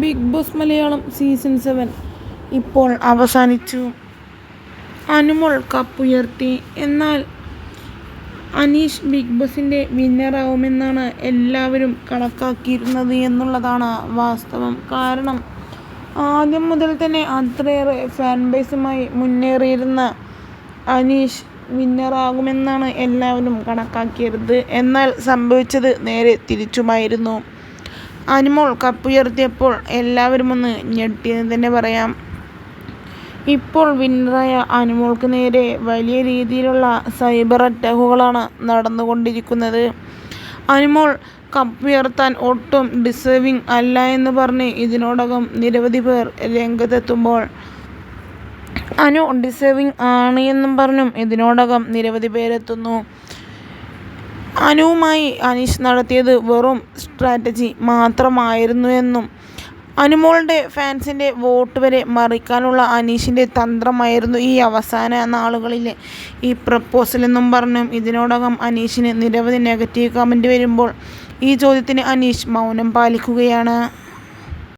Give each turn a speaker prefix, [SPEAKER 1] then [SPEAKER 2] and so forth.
[SPEAKER 1] Big boss Malayalam season seven ഇപ്പോൾ അവസാനിച്ചു. അനുമോൾ കപ്പുയർത്തി എന്നാൽ അനീഷ് ബിഗ് ബോസിന്റെ വിന്നറാവുമെന്നാണ് എല്ലാവരും കണക്കാക്കിയിരുന്നത് എന്നുള്ളതാണ് വാസ്തവം. കാരണം ആദ്യം മുതൽ തന്നെ അത്രയേറെ ഫാൻ ബേസുമായി മുന്നേറിയിരുന്ന അനീഷ് വിന്നറാകുമെന്നാണ് എല്ലാവരും കണക്കാക്കിയത്. എന്നാൽ സംഭവിച്ചത് നേരെ തിരിച്ചുമായിരുന്നു. അനുമോൾ കപ്പുയർത്തിയപ്പോൾ എല്ലാവരും ഒന്ന് ഞെട്ടിയെന്ന് തന്നെ പറയാം. ഇപ്പോൾ വിന്നറായ അനുമോൾക്ക് നേരെ വലിയ രീതിയിലുള്ള സൈബർ അറ്റാക്കുകളാണ് നടന്നുകൊണ്ടിരിക്കുന്നത്. അനുമോൾ കപ്പുയർത്താൻ ഒട്ടും ഡിസേർവിങ് അല്ല എന്ന് പറഞ്ഞ് ഇതിനോടകം നിരവധി പേർ രംഗത്തെത്തുമ്പോൾ അനു ഡിസേർവിങ് ആണ് എന്നും പറഞ്ഞും ഇതിനോടകം നിരവധി പേരെത്തുന്നു. അനുവുമായി അനീഷ് നടത്തിയത് വെറും സ്ട്രാറ്റജി മാത്രമായിരുന്നു എന്നും അനുമോളുടെ ഫാൻസിന്റെ വോട്ട് വരെ മറിക്കാനുള്ള അനീഷിന്റെ തന്ത്രമായിരുന്നു ഈ അവസാന നാളുകളിലെ ഈ പ്രപ്പോസൽ എന്നും പറഞ്ഞും. ഇതിനോടകം അനീഷിന് നിരവധി നെഗറ്റീവ് കമന്റ് വരുമ്പോൾ ഈ ചോദ്യത്തിന് അനീഷ് മൗനം പാലിക്കുകയാണ്.